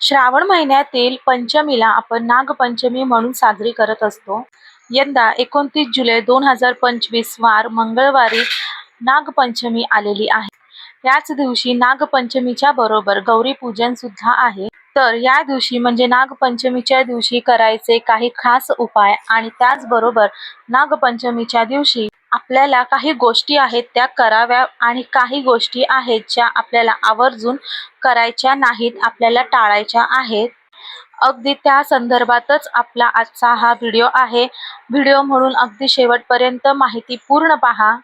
श्रावण महिन्यातील पंचमीला आपण नागपंचमी म्हणून साजरी करत असतो. यंदा एकोणतीस जुलै दोन हजार पंचवीस वार मंगळवारी नागपंचमी आलेली आहे. याच दिवशी नागपंचमीच्या बरोबर गौरी पूजन सुद्धा आहे. तर या दिवशी म्हणजे नागपंचमीच्या दिवशी करायचे काही खास उपाय आणि त्याचबरोबर नागपंचमीच्या दिवशी आपल्याला काही गोष्टी आहेत त्या कराव्या आणि काही गोष्टी आहेत ज्या आपल्याला आवर्जून करायच्या नाहीत आपल्याला टाळायच्या आहेत. अगदी त्या संदर्भातच आपला आजचा हा व्हिडिओ आहे. व्हिडिओ म्हणून अगदी शेवटपर्यंत माहिती पूर्ण पहा.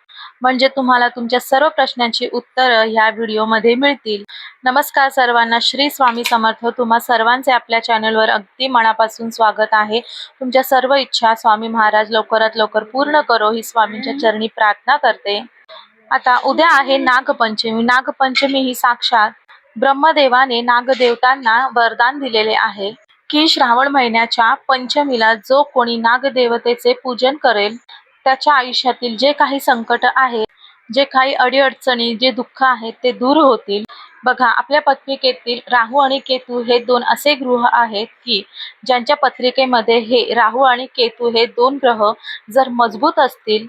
म्हणजे तुम्हाला तुमच्या सर्व प्रश्नांची उत्तरं ह्या व्हिडिओमध्ये मिळतील. नमस्कार सर्वांना. श्री स्वामी समर्थ. तुम्हा सर्वांचे आपल्या चॅनलवर अगदी मनापासून स्वागत आहे. तुमच्या सर्व इच्छा स्वामी महाराज लवकरात लवकर पूर्ण करो. ही स्वामींच्या चरणी प्रार्थना करते. आता उद्या आहे नागपंचमी. नागपंचमी ही साक्षात ब्रह्मदेवाने नागदेवतांना वरदान दिलेले आहे. की श्रावण महिन्याच्या पंचमीला जो कोणी नागदेवतेचे पूजन करेल त्याच्या आयुष्यातील जे काही संकट आहे जे काही अडीअडचणी जे दुःख आहेत ते दूर होतील. बघा आपल्या पत्रिकेतील राहू आणि केतू हे दोन असे ग्रह आहेत की ज्यांच्या पत्रिकेमध्ये हे राहू आणि केतू हे दोन ग्रह जर मजबूत असतील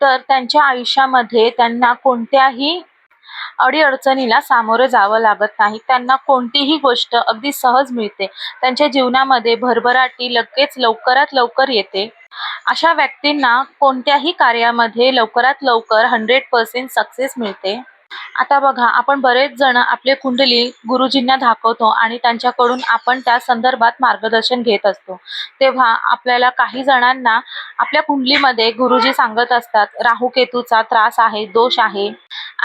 तर त्यांच्या आयुष्यामध्ये त्यांना कोणत्याही अडीअडचणीला सामोरं जावं लागत नाही. त्यांना कोणतीही गोष्ट अगदी सहज मिळते. त्यांच्या जीवनामध्ये भरभराटी लगेच लवकरात लवकर येते. अशा व्यक्तींना कोणत्याही कार्यामध्ये लवकरात लवकर हंड्रेड पर्सेंट सक्सेस मिळते. आता बघा आपण बरेच जण आपले कुंडली गुरुजींना दाखवतो आणि त्यांच्याकडून आपण त्या संदर्भात मार्गदर्शन घेत असतो. तेव्हा आपल्याला काही जणांना आपल्या कुंडलीमध्ये गुरुजी सांगत असतात राहू केतूचा त्रास आहे दोष आहे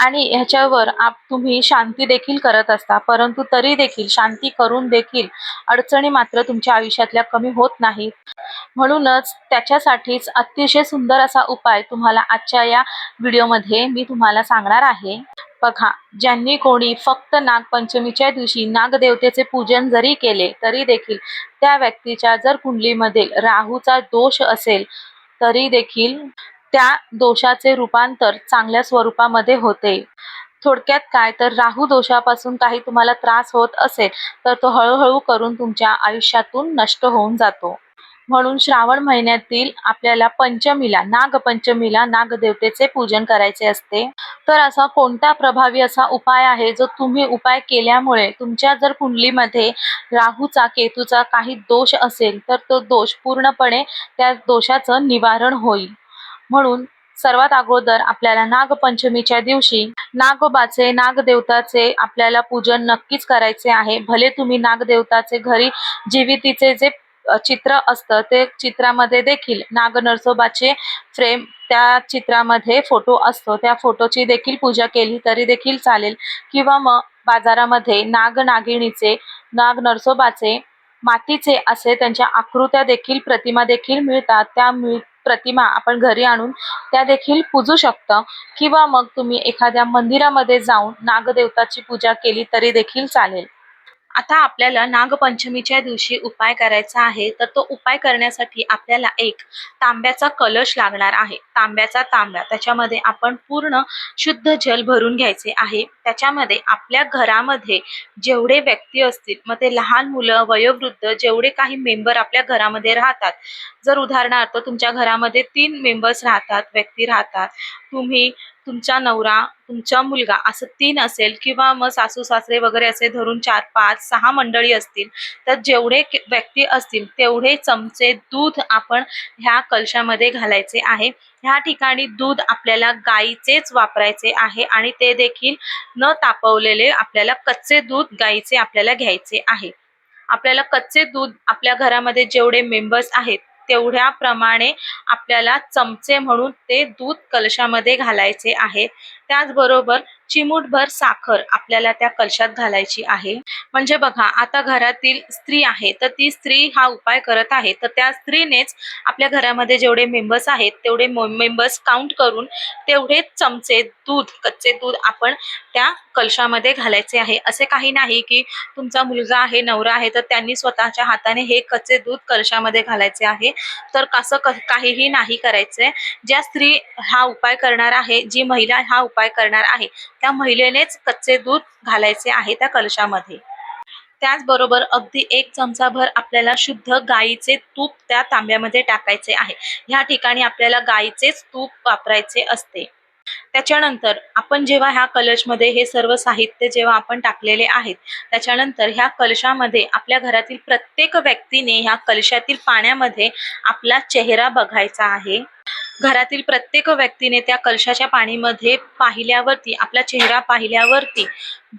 आणि ह्याच्यावर आप तुम्ही शांती देखील करत असता. परंतु तरी देखील शांती करून देखील अडचणी मात्र तुमच्या आयुष्यातल्या कमी होत नाहीत म्हणूनच त्याच्यासाठीच अतिशय सुंदर असा उपाय तुम्हाला आजच्या या व्हिडिओमध्ये मी तुम्हाला सांगणार आहे. बघा ज्यांनी कोणी फक्त नागपंचमीच्या दिवशी नागदेवतेचे पूजन जरी केले तरी देखील त्या व्यक्तीच्या जर कुंडलीमध्ये राहूचा दोष असेल तरी देखील त्या दोषाचे रूपांतर चांगल्या स्वरूपामध्ये होते. थोडक्यात काय? तर राहू दोषापासून काही तुम्हाला त्रास होत असेल तर तो हळूहळू करून तुमच्या आयुष्यातून नष्ट होऊन जातो. म्हणून श्रावण महिन्यातील आपल्याला पंचमीला नागपंचमीला नागदेवतेचे पूजन करायचे असते. तर असा कोणता प्रभावी असा उपाय आहे जो तुम्ही उपाय केल्यामुळे तुमच्या जर कुंडलीमध्ये राहूचा केतूचा काही दोष असेल तर तो दोष पूर्णपणे त्या दोषाचं निवारण होईल. म्हणून सर्वात अगोदर आपल्याला नागपंचमीच्या दिवशी नागोबाचे नागदेवताचे आपल्याला पूजन नक्कीच करायचे आहे. भले तुम्ही नागदेवताचे घरी जीवितीचे जे चित्र असतं. ते चित्रामध्ये देखील नाग नरसोबाचे फ्रेम त्या चित्रामध्ये फोटो असतो. त्या फोटोची देखील पूजा केली तरी देखील चालेल. किंवा मग बाजारामध्ये नाग नागिणीचे नाग नरसोबाचे मातीचे असे त्यांच्या आकृत्या देखील प्रतिमा देखील मिळतात. त्या मिळ प्रतिमा आपण घरी आणून त्या देखील पूजू शकतो. किंवा मग तुम्ही एखाद्या मंदिरामध्ये जाऊन नागदेवताची पूजा केली तरी देखील चालेल. आता आपल्याला नागपंचमीच्या दिवशी उपाय करायचा आहे तर तो उपाय करण्यासाठी आपल्याला एक तांब्याचा कलश लागणार आहे. तांब्याचा तांब्या त्याच्यामध्ये आपण पूर्ण शुद्ध जल भरून घ्यायचे आहे. त्याच्यामध्ये आपल्या घरामध्ये जेवढे व्यक्ती असतील मग ते लहान मुलं वयोवृद्ध जेवढे काही मेंबर आपल्या घरामध्ये राहतात. जर उदाहरणार्थ तुमच्या घरामध्ये तीन मेंबर्स राहतात व्यक्ती राहतात तुम्ही तुमचा नवरा तुमचा मुलगा असं तीन असेल किंवा मग सासू सासरे वगैरे असे धरून चार पाच सहा मंडळी असतील तर जेवढे व्यक्ती असतील तेवढे चमचे दूध आपण ह्या कलशामध्ये घालायचे आहे. ह्या ठिकाणी दूध आपल्याला गाईचेच वापरायचे आहे आणि ते देखील न तापवलेले आपल्याला कच्चे दूध गाईचे आपल्याला घ्यायचे आहे. आपल्याला कच्चे दूध आपल्या घरामध्ये जेवढे मेंबर्स आहेत तेवढ्या प्रमाणे आपल्याला चमचे म्हणून ते दूध कलशामध्ये घालायचे आहे. त्याचबरोबर चिमूटभर साखर आपल्याला त्या कलशात घालायची आहे. म्हणजे बघा आता घरातील स्त्री आहे तर ती स्त्री हा उपाय करत आहे. तर त्या स्त्रीनेच आपल्या घरामध्ये जेवढे मेंबर्स आहेत तेवढे मेंबर्स काउंट करून तेवढे चमचे दूध कच्चे दूध आपण त्या कलशामध्ये घालायचे आहे. असे काही नाही की तुमचा मुलगा आहे नवरा आहे तर त्यांनी स्वतःच्या हाताने हे कच्चे दूध कलशामध्ये घालायचे आहे. तर असं काहीही नाही करायचंय. ज्या स्त्री हा उपाय करणार आहे जी महिला हा उपाय करणार आहे त्या महिलेनेच कच्चे दूध घालायचे आहे त्या कलशामध्ये. त्याचबरोबर अगदी एक चमचाभर आपल्याला शुद्ध गाईचे तूप त्या तांब्यामध्ये टाकायचे आहे. ह्या ठिकाणी आपल्याला गाईचेच तूप वापरायचे असते. त्याच्यानंतर आपण जेव्हा ह्या कलशमध्ये हे सर्व साहित्य जेव्हा आपण टाकलेले आहेत त्याच्यानंतर ह्या कलशामध्ये आपल्या घरातील प्रत्येक व्यक्तीने ह्या कलशातील पाण्यामध्ये आपला चेहरा बघायचा आहे. घरातील प्रत्येक व्यक्तीने त्या कलशाच्या पाणीमध्ये पाहिल्यावरती आपला चेहरा पाहिल्यावरती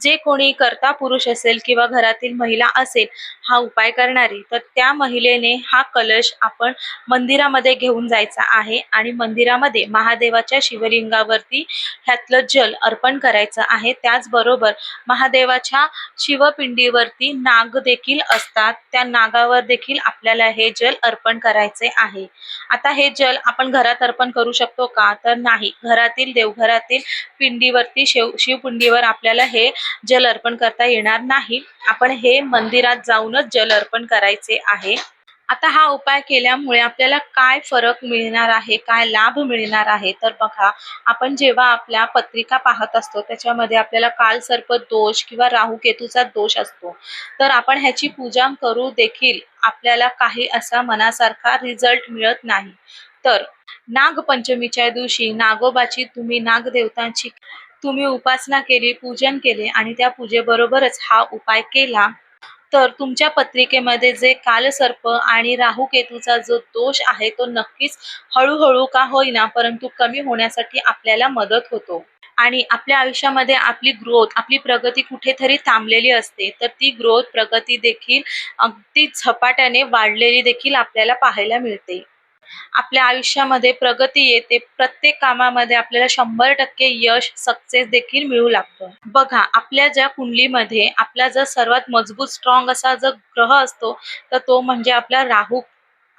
जे कोणी कर्ता पुरुष असेल किंवा घरातील महिला असेल हा उपाय करणारी तर त्या महिलेने हा कलश आपण मंदिरामध्ये घेऊन जायचा आहे आणि मंदिरामध्ये महादेवाच्या शिवलिंगावरती ह्यातलं जल अर्पण करायचं आहे. त्याचबरोबर महादेवाच्या शिवपिंडीवरती नाग देखील असतात. त्या नागावर देखील आपल्याला हे जल अर्पण करायचे आहे. आता हे जल आपण घरात अर्पण करू शकतो का? तर नाही. घरातील देवघरातील पिंडीवरती शिव शिवपिंडीवर आपल्याला हे जल अर्पण करता येणार नाही. आपण हे मंदिरात जाऊनच जल अर्पण करायचे आहे. आता हा उपाय केल्यामुळे आपल्याला काय फरक मिळणार आहे काय लाभ मिळणार आहे? तर बघा आपण जेव्हा आपल्या पत्रिका पाहत असतो त्याच्यामध्ये आपल्याला काल सर्प दोष किंवा राहू केतूचा दोष असतो. तर आपण ह्याची पूजा करू देखील आपल्याला काही असा मनासारखा रिझल्ट मिळत नाही. तर नागपंचमीच्या दिवशी नागोबाची तुम्ही नागदेवतांची तुम्ही उपासना केली पूजन केले आणि त्या पूजेबरोबरच हा उपाय केला तर तुमच्या पत्रिकेमध्ये जे कालसर्प आणि राहू केतूचा जो दोष आहे तो नक्कीच हळूहळू का होईना परंतु कमी होण्यासाठी आपल्याला मदत होतो. आणि आपल्या आयुष्यामध्ये आपली ग्रोथ आपली प्रगती कुठेतरी थांबलेली असते तर ती ग्रोथ प्रगती देखील अगदी झपाट्याने वाढलेली देखील आपल्याला पाहायला मिळते. आपल्या आयुष्यामध्ये प्रगती येते प्रत्येक कामामध्ये आपल्याला शंभर टक्के यश सक्सेस देखील मिळू लागतं. बघा आपल्या ज्या कुंडलीमध्ये आपला जर सर्वात मजबूत स्ट्रॉंग असा जर ग्रह असतो तर तो म्हणजे आपला राहू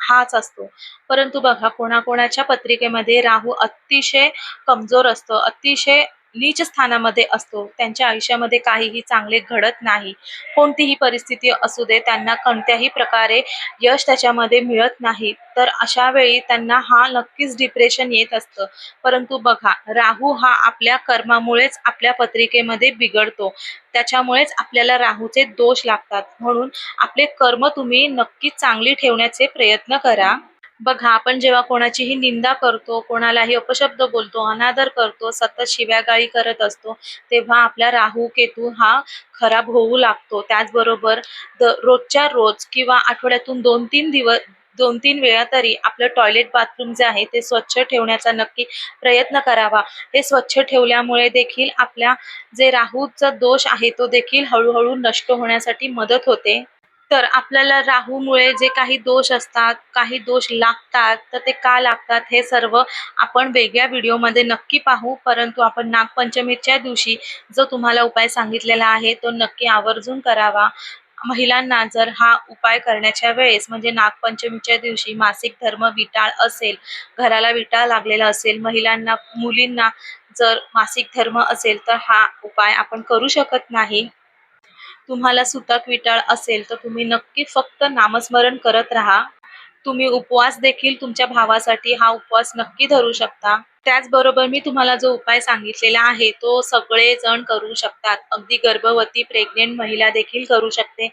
हाच असतो. परंतु बघा कोणाकोणाच्या पत्रिकेमध्ये राहू अतिशय कमजोर असतो अतिशय नीच स्थानामध्ये असतो. त्यांच्या आयुष्यामध्ये काहीही चांगले घडत नाही. कोणतीही परिस्थिती असू दे त्यांना कोणत्याही प्रकारे यश त्याच्यामध्ये मिळत नाही. तर अशा वेळी त्यांना हा नक्कीच डिप्रेशन येत असतं. परंतु बघा राहू हा आपल्या कर्मामुळेच आपल्या पत्रिकेमध्ये बिघडतो. त्याच्यामुळेच आपल्याला राहूचे दोष लागतात. म्हणून आपले कर्म तुम्ही नक्कीच चांगली ठेवण्याचे प्रयत्न करा. बघा आपण जेव्हा कोणाचीही निंदा करतो कोणालाही अपशब्द बोलतो अनादर करतो सतत शिव्यागाळी करत असतो तेव्हा आपला राहू केतू हा खराब होऊ लागतो. त्याचबरोबर द रोजच्या रोज किंवा आठवड्यातून दोन तीन दिवस दोन तीन वेळा तरी आपलं टॉयलेट बाथरूम जे आहे ते स्वच्छ ठेवण्याचा नक्की प्रयत्न करावा. हे स्वच्छ ठेवल्यामुळे देखील आपल्या जे राहूचा दोष आहे तो देखील हळूहळू नष्ट होण्यासाठी मदत होते. तर आपल्याला राहूमुळे जे काही दोष असतात काही दोष लागतात तर ते का लागतात हे सर्व आपण वेगळ्या व्हिडिओमध्ये नक्की पाहू. परंतु आपण नागपंचमीच्या दिवशी जो तुम्हाला उपाय सांगितलेला आहे तो नक्की आवर्जून करावा. महिलांना जर हा उपाय करण्याच्या वेळेस म्हणजे नागपंचमीच्या दिवशी मासिक धर्म विटाळ असेल घराला विटाळ लागलेला असेल महिलांना मुलींना जर मासिक धर्म असेल तर हा उपाय आपण करू शकत नाही. तुम्हाला सुतक विटाळ असेल तर तुम्ही नक्की फक्त नामस्मरण करत राहा. तुम्ही उपवास देखील तुमच्या भावासाठी हा उपवास नक्की धरू शकता. त्याचबरोबर मी तुम्हाला जो उपाय सांगितलेला आहे तो सगळे जण करू शकतात. अगदी गर्भवती प्रेग्नेंट महिला देखील करू शकते.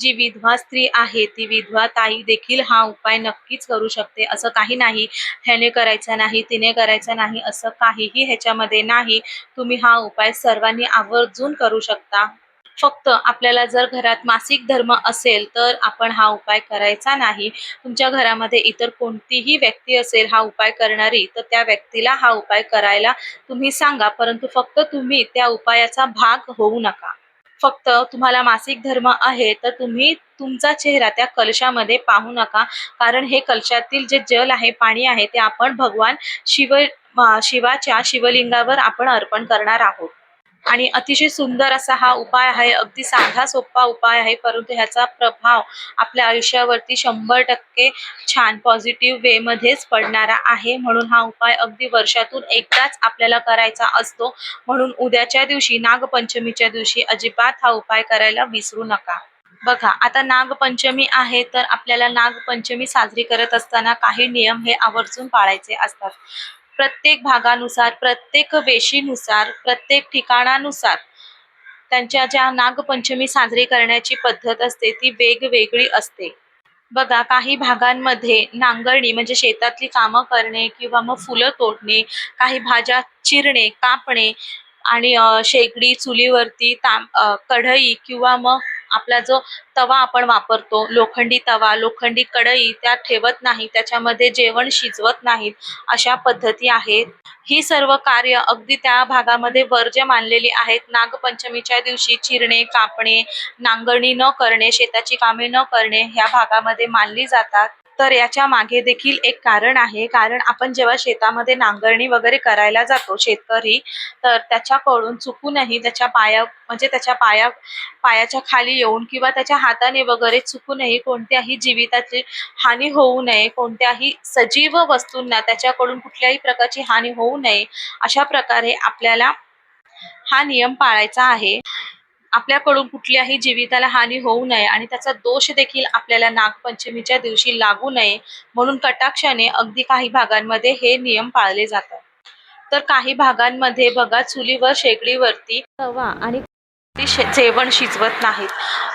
जी विधवा स्त्री आहे ती विधवा ताई देखील हा उपाय नक्कीच करू शकते. असं काही नाही. ह्याने करायचा नाही तिने करायचा नाही असं काहीही ह्याच्यामध्ये नाही. तुम्ही हा उपाय सर्वांनी आवर्जून करू शकता. फक्त आपल्याला जर घरात मासिक धर्म असेल तर आपण हा उपाय करायचा नाही. तुमच्या घरामध्ये इतर कोणतीही व्यक्ती असेल हा उपाय करणारी तर त्या व्यक्तीला हा उपाय करायला तुम्ही सांगा. परंतु फक्त तुम्ही त्या उपायाचा भाग होऊ नका. फक्त तुम्हाला मासिक धर्म आहे तर तुम्ही तुमचा चेहरा त्या कलशामध्ये पाहू नका. कारण हे कलशातील जे जल आहे पाणी आहे ते आपण भगवान शिव शिवाच्या शिवलिंगावर आपण अर्पण करणार आहोत. आणि अतिशय सुंदर असा हा उपाय आहे. अगदी साधा सोपा उपाय आहे. परंतु ह्याचा प्रभाव आपल्या आयुष्यावरती शंभर टक्के छान पॉझिटिव्ह वे मध्येच पडणारा आहे. म्हणून हा उपाय अगदी वर्षातून एकदाच आपल्याला करायचा असतो. म्हणून उद्याच्या दिवशी नागपंचमीच्या दिवशी अजिबात हा उपाय करायला विसरू नका. बघा आता नागपंचमी आहे तर आपल्याला नागपंचमी साजरी करत असताना काही नियम हे आवर्जून पाळायचे असतात. प्रत्येक भागानुसार प्रत्येक वेशीनुसार प्रत्येक ठिकाणानुसार त्यांच्या ज्या नागपंचमी साजरी करण्याची पद्धत असते ती वेगवेगळी असते. बघा काही भागांमध्ये नांगरणी म्हणजे शेतातली कामं करणे किंवा मग फुलं तोडणे काही भाज्या चिरणे कापणे आणि शेगडी चुलीवरती ताम कढई किंवा मग आपला जो तवा आपण वापरतो लोखंडी तवा लोखंडी कढई त्या ठेवत नाही त्याच्यामध्ये जेवण शिजवत नाहीत अशा पद्धती आहेत. ही सर्व कार्य अगदी त्या भागामध्ये वर्ज्य मानलेली आहेत. नागपंचमीच्या दिवशी चिरणे कापणे नांगरणी न करणे शेताची कामे न करणे ह्या भागामध्ये मानली जातात. तर याच्या मागे देखील एक कारण आहे. कारण आपण जेव्हा शेतामध्ये नांगरणी वगैरे करायला जातो शेतकरी तर त्याच्याकडून चुकूनही त्याच्या पाया म्हणजे त्याच्या पाया पायाच्या खाली येऊन किंवा त्याच्या हाताने वगैरे चुकूनही कोणत्याही जीविताची हानी होऊ नये कोणत्याही सजीव वस्तूंना त्याच्याकडून कुठल्याही प्रकारची हानी होऊ नये अशा प्रकारे आपल्याला हा नियम पाळायचा आहे. आपल्याकडून कुठल्याही जीविताला हानी होऊ नये आणि त्याचा दोष देखील आपल्याला नागपंचमीच्या दिवशी लागू नये म्हणून कटाक्षाने अगदी काही भागांमध्ये हे नियम पाळले जातात. तर काही भागांमध्ये बघा चुलीवर शेगडीवरती तवा आणि शे- जेवण शिजवत नाहीत.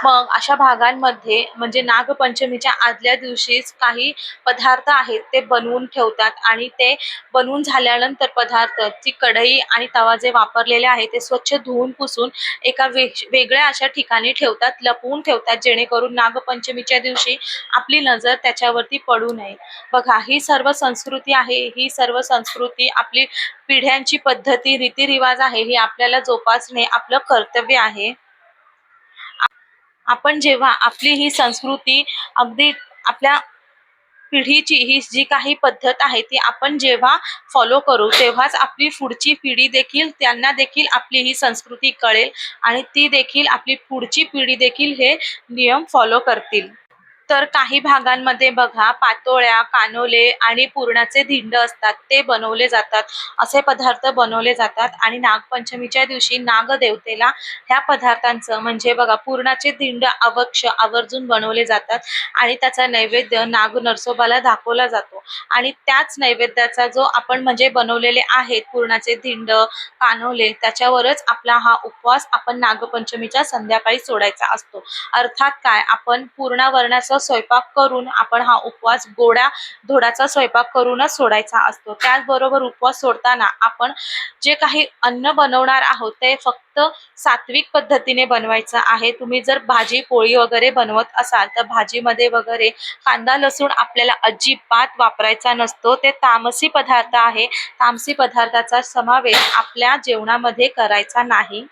मग अशा भागांमध्ये म्हणजे नागपंचमीच्या आदल्या दिवशीच काही पदार्थ आहेत ते बनवून ठेवतात आणि ते बनवून झाल्यानंतर पदार्थ ती कढई आणि तवा जे वापरलेले आहे ते स्वच्छ धुवून पुसून एका वेग वेगळ्या अशा ठिकाणी ठेवतात लपवून ठेवतात जेणेकरून नागपंचमीच्या दिवशी आपली नजर त्याच्यावरती पडू नये. बघा ही सर्व संस्कृती आहे ही सर्व संस्कृती आपली पिढ्यांची पद्धती रीतिरिवाज आहे ही आपल्याला जोपासणे आपलं कर्तव्य आहे. आपण जेव्हा आपली ही संस्कृती अगदी आपल्या पिढीची ही जी काही पद्धत आहे ती आपण जेव्हा फॉलो करू तेव्हाच आपली पुढची पिढी देखील त्यांना देखील आपली ही संस्कृती कळेल आणि ती देखील आपली पुढची पिढी देखील हे नियम फॉलो करतील. तर काही भागांमध्ये बघा पातोळ्या कानोले आणि पुरणाचे धिंड असतात ते बनवले जातात. असे पदार्थ बनवले जातात आणि नागपंचमीच्या दिवशी नागदेवतेला ह्या पदार्थांचं म्हणजे बघा पुरणाचे धिंड अवक्ष आवर्जून बनवले जातात आणि त्याचा नैवेद्य नाग नरसोबाला दाखवला जातो. आणि त्याच नैवेद्याचा जो आपण म्हणजे बनवलेले आहेत पुरणाचे धिंड कानोले त्याच्यावरच आपला हा उपवास आपण नागपंचमीच्या संध्याकाळी सोडायचा असतो. अर्थात काय? आपण पूर्णावरणाचा स्वयंपाक करून आपण हा उपवास गोड्या धोडाचा स्वयंपाक करूनच सोडायचा असतो. त्याचबरोबर उपवास सोडताना आपण जे काही अन्न बनवणार आहोत ते फक्त सात्विक पद्धतीने बनवायचं आहे. तुम्ही जर भाजी पोळी वगैरे बनवत असाल तर भाजीमध्ये वगैरे कांदा लसूण आपल्याला अजिबात वापरायचा नसतो. ते तामसी पदार्थ आहे. तामसी पदार्थाचा समावेश आपल्या जेवणामध्ये करायचा नाही.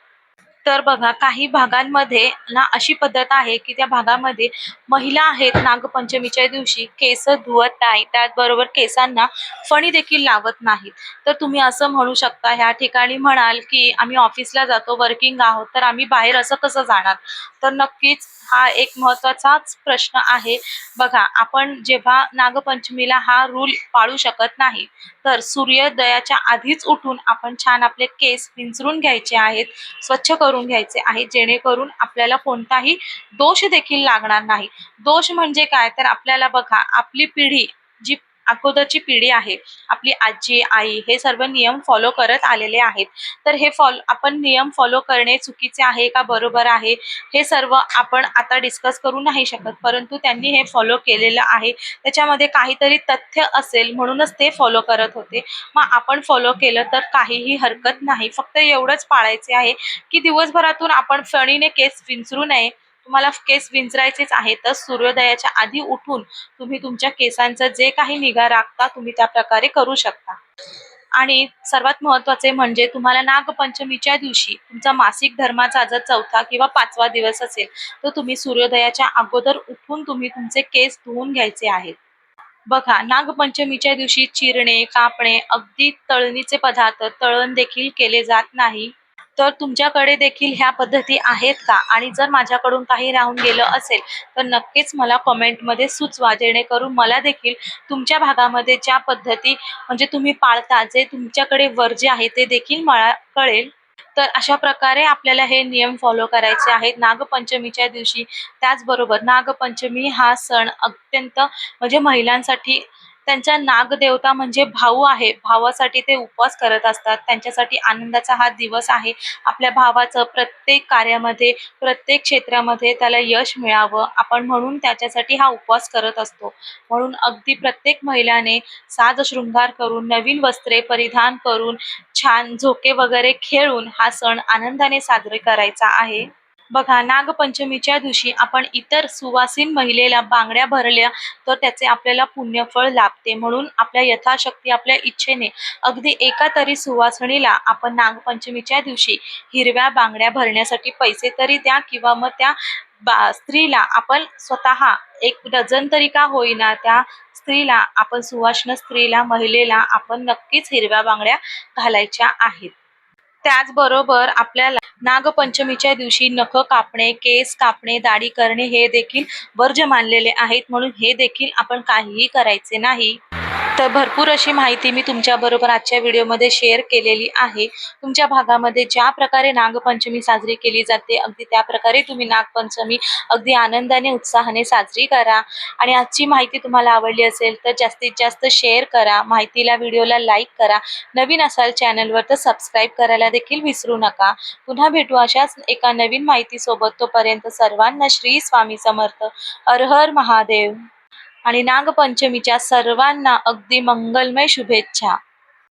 तर बघा काही भागांमध्ये ना अशी पद्धत आहे की त्या भागामध्ये महिला आहेत नागपंचमीच्या दिवशी केस धुवत नाही. त्याचबरोबर केसांना फणी देखील लावत नाहीत. तर तुम्ही असं म्हणू शकता ह्या ठिकाणी म्हणाल की आम्ही ऑफिसला जातो वर्किंग आहोत तर आम्ही बाहेर असं कसं जाणार? तर नक्कीच हा एक महत्वाचाच प्रश्न आहे. बघा आपण जेव्हा नागपंचमीला हा रूल पाळू शकत नाही तर सूर्योदयाच्या आधीच उठून आपण छान आपले केस विंचरून घ्यायचे आहेत स्वच्छ करून करून घ्यायचे आहे जेणेकरून आपल्याला कोणताही दोष देखील लागणार नाही. दोष म्हणजे काय? तर आपल्याला बघा आपली पिढी जी अगोदरची पिढी आहे. आपली आजी आई हे सर्व नियम फॉलो करत आलेले आहेत. तर हे फॉलो आपण नियम फॉलो करणे चुकीचे आहे का बरोबर आहे? हे सर्व आपण आता डिस्कस करू नाही शकत. परंतु त्यांनी हे फॉलो केलेलं आहे. त्याच्यामध्ये काहीतरी तथ्य असेल म्हणूनच ते फॉलो करत होते. मग आपण फॉलो केलं तर काहीही हरकत नाही. फक्त एवढंच पाळायचे आहे की दिवसभरातून आपण फणीने केस विंचरू नये. तुम्हाला केस विंचरायचेच आहे तर सूर्योदयाच्या आधी उठून तुम्ही तुमच्या केसांचं जे काही निगा राखता तुम्ही त्या प्रकारे करू शकता. आणि सर्वात महत्त्वाचे म्हणजे तुम्हाला नागपंचमीच्या दिवशी तुमचा मासिक धर्माचा जर चौथा किंवा पाचवा दिवस असेल तर तुम्ही सूर्योदयाच्या अगोदर उठून तुम्ही तुमचे केस धुवून घ्यायचे आहेत. बघा नागपंचमीच्या दिवशी चिरणे कापणे अगदी तळणीचे पदार्थ तळण देखील केले जात नाही. तर तुमच्याकडे देखील ह्या पद्धती आहेत का? आणि जर माझ्याकडून काही राहून गेलं असेल तर नक्कीच मला कमेंटमध्ये सुचवा जेणेकरून मला देखील तुमच्या भागामध्ये ज्या पद्धती म्हणजे तुम्ही पाळता जे तुमच्याकडे वर्ज्य आहे ते देखील मला कळेल. तर अशा प्रकारे आपल्याला हे नियम फॉलो करायचे आहेत. नागपंचमीच्या दिवशी त्याचबरोबर नागपंचमी हा सण अत्यंत म्हणजे महिलांसाठी त्यांच्या नागदेवता म्हणजे भाऊ आहे. भावासाठी ते उपवास करत असतात. त्यांच्यासाठी आनंदाचा हा दिवस आहे. आपल्या भावाचं प्रत्येक कार्यामध्ये प्रत्येक क्षेत्रामध्ये त्याला यश मिळावं. आपण म्हणून त्याच्यासाठी हा उपवास करत असतो. म्हणून अगदी प्रत्येक महिलाने साज शृंगार करून नवीन वस्त्रे परिधान करून छान झोके वगैरे खेळून हा सण आनंदाने साजरे करायचा आहे. बघा नागपंचमीच्या दिवशी आपण इतर सुवासीन महिलेला बांगड्या भरल्या तर त्याचे आपल्याला पुण्यफळ लाभते. म्हणून आपल्या यथाशक्ती आपल्या इच्छेने अगदी एका तरी सुवासणीला आपण नागपंचमीच्या दिवशी हिरव्या बांगड्या भरण्यासाठी पैसे तरी द्या किंवा मग त्या बा स्त्रीला आपण स्वतः एक डझन तरी का होईना त्या स्त्रीला आपण सुवासना स्त्रीला महिलेला आपण नक्कीच हिरव्या बांगड्या घालायच्या आहेत. त्याचबरोबर आपल्याला नागपंचमीच्या दिवशी नख कापणे केस कापणे दाढी करणे हे देखील वर्ज मानलेले आहेत. म्हणून हे देखील आपण काहीही करायचे नाही. तर भरपूर अशी माहिती मी तुमच्याबरोबर आजच्या व्हिडिओमध्ये शेअर केलेली आहे. तुमच्या भागामध्ये ज्या प्रकारे नागपंचमी साजरी केली जाते अगदी त्या प्रकारे तुम्ही नागपंचमी अगदी आनंदाने उत्साहाने साजरी करा. आणि आजची माहिती तुम्हाला आवडली असेल तर जास्तीत जास्त शेअर करा. माहितीला व्हिडिओला लाईक करा. नवीन असाल चॅनलवर तर सबस्क्राईब करायला देखील विसरू नका. पुन्हा भेटू अशाच एका नवीन माहितीसोबत. तोपर्यंत सर्वांना श्री स्वामी समर्थ. हर हर महादेव. आणि नागपंचमीच्या सर्वांना अगदी मंगलमय शुभेच्छा.